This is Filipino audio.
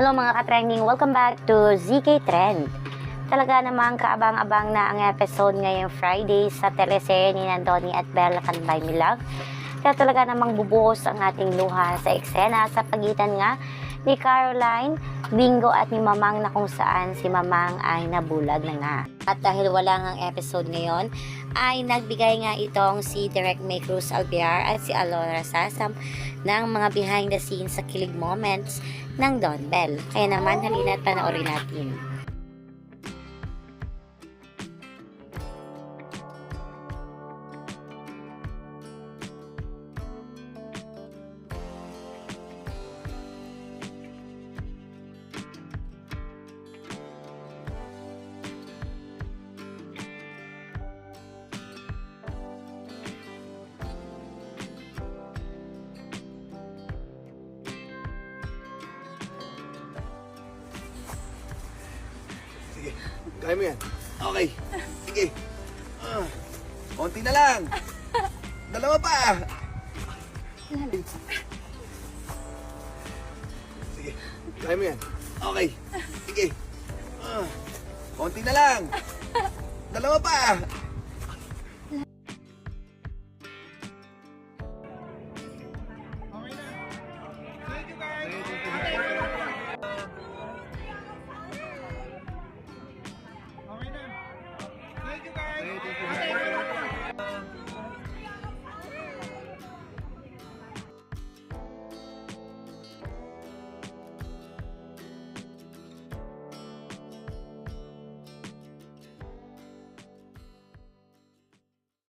Hello mga ka-trending, welcome back to ZK Trend. Talaga namang kaabang-abang na ang episode ngayong Friday sa teleserye ni Nandoni at Bella Can Buy Me Love. Kaya talaga namang bubuhos ang ating luha sa eksena sa pagitan nga ni Caroline, Bingo at ni Mamang na kung saan si Mamang ay nabulag na nga. At dahil wala nga ang episode ngayon, ay nagbigay nga itong si Direct May Cruz Alpiar at si Alora Sasam ng mga behind the scenes sa kilig moments ng Don Bell. Kaya naman halina at panoorin natin. Sige, kaya mo yan. Okay, sige. Ah, konti na lang. Dalawa pa. Sige, kaya mo yan. Okay, sige. Ah, konti na lang. Dalawa pa. Thank you guys. Thank you.